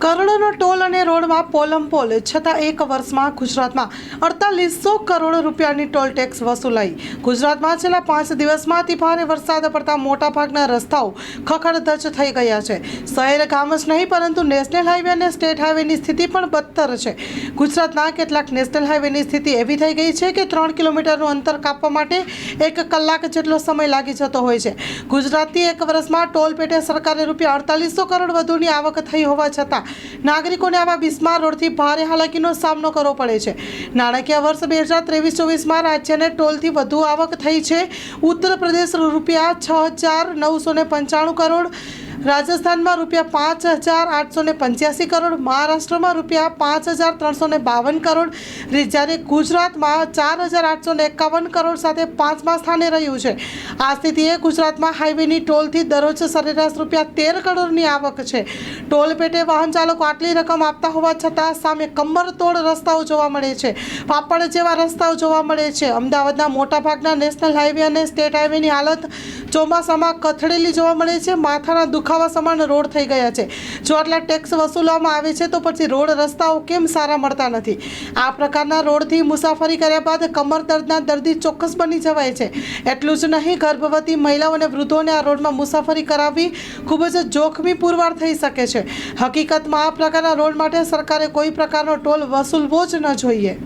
કરોડોનો toll અને રોડમાં પોલમપોલ છતાં એક વર્ષમાં ગુજરાતમાં અડતાલીસો કરોડ રૂપિયાની ટોલ ટેક્સ વસૂલાઈ. ગુજરાતમાં છેલ્લા પાંચ દિવસમાં અતિ ભારે વરસાદ પડતા મોટાભાગના રસ્તાઓ ખખડધજ થઈ ગયા છે. શહેર ગામ જ નહીં, પરંતુ નેશનલ હાઈવે અને સ્ટેટ હાઈવેની સ્થિતિ પણ બદતર છે. ગુજરાતના કેટલાક નેશનલ હાઈવેની સ્થિતિ એવી થઈ ગઈ છે કે ત્રણ કિલોમીટરનું અંતર કાપવા માટે એક કલાક જેટલો સમય લાગી જતો હોય છે. ગુજરાતથી એક વર્ષમાં ટોલ પેટે સરકારે રૂપિયા અડતાલીસો કરોડ વધુની આવક થઈ હોવા છતાં નાગરિકોને આવા બિસ્માર રોડથી ભારે હાલાકીનો સામનો કરવો પડે છે. નાણાકીય વર્ષ બે હજાર ત્રેવીસ ચોવીસમાં રાજ્યને ટોલથી વધુ આવક થઈ છે. ઉત્તર પ્રદેશ રૂપિયા છ હજાર નવસો ને પંચાણું કરોડ રાજસ્થાનમાં રૂપિયા પાંચ હજાર આઠસો ને પંચ્યાસી કરોડ, મહારાષ્ટ્રમાં રૂપિયા પાંચ હજાર ત્રણસો ને બાવન કરોડ. જ્યારે ગુજરાતમાં ચાર હજાર આઠસો ને એકાવન કરોડ સાથે પાંચમા સ્થાને રહ્યું છે. આ સ્થિતિએ ગુજરાતમાં હાઈવેની ટોલથી દરરોજ સરેરાશ રૂપિયા તેર કરોડની આવક છે. ટોલ પેટે વાહન ચાલકો આટલી રકમ આપતા હોવા છતાં સામે કમરતોડ રસ્તાઓ જોવા મળે છે. પાપડ જેવા રસ્તાઓ જોવા મળે છે. અમદાવાદના મોટાભાગના નેશનલ હાઈવે અને સ્ટેટ હાઈવેની હાલત ચોમાસામાં કથળેલી જોવા મળે છે. માથાના દુખાવા સમાન રોડ થઈ ગયા છે. જો આટલા ટેક્સ વસૂલવામાં આવે છે તો પછી રોડ રસ્તાઓ કેમ સારા મળતા નથી? આ પ્રકારના રોડથી મુસાફરી કર્યા બાદ કમર દર્દના દર્દી ચોક્કસ બની જવાય છે. એટલું જ નહીં, ગર્ભવતી મહિલાઓ અને વૃદ્ધોને આ રોડમાં મુસાફરી કરાવવી ખૂબ જ જોખમી પુરવાર થઈ શકે છે. હકીકતમાં આ પ્રકારના રોડ માટે સરકારે કોઈ પ્રકારનો ટોલ વસૂલવો જ ન જોઈએ.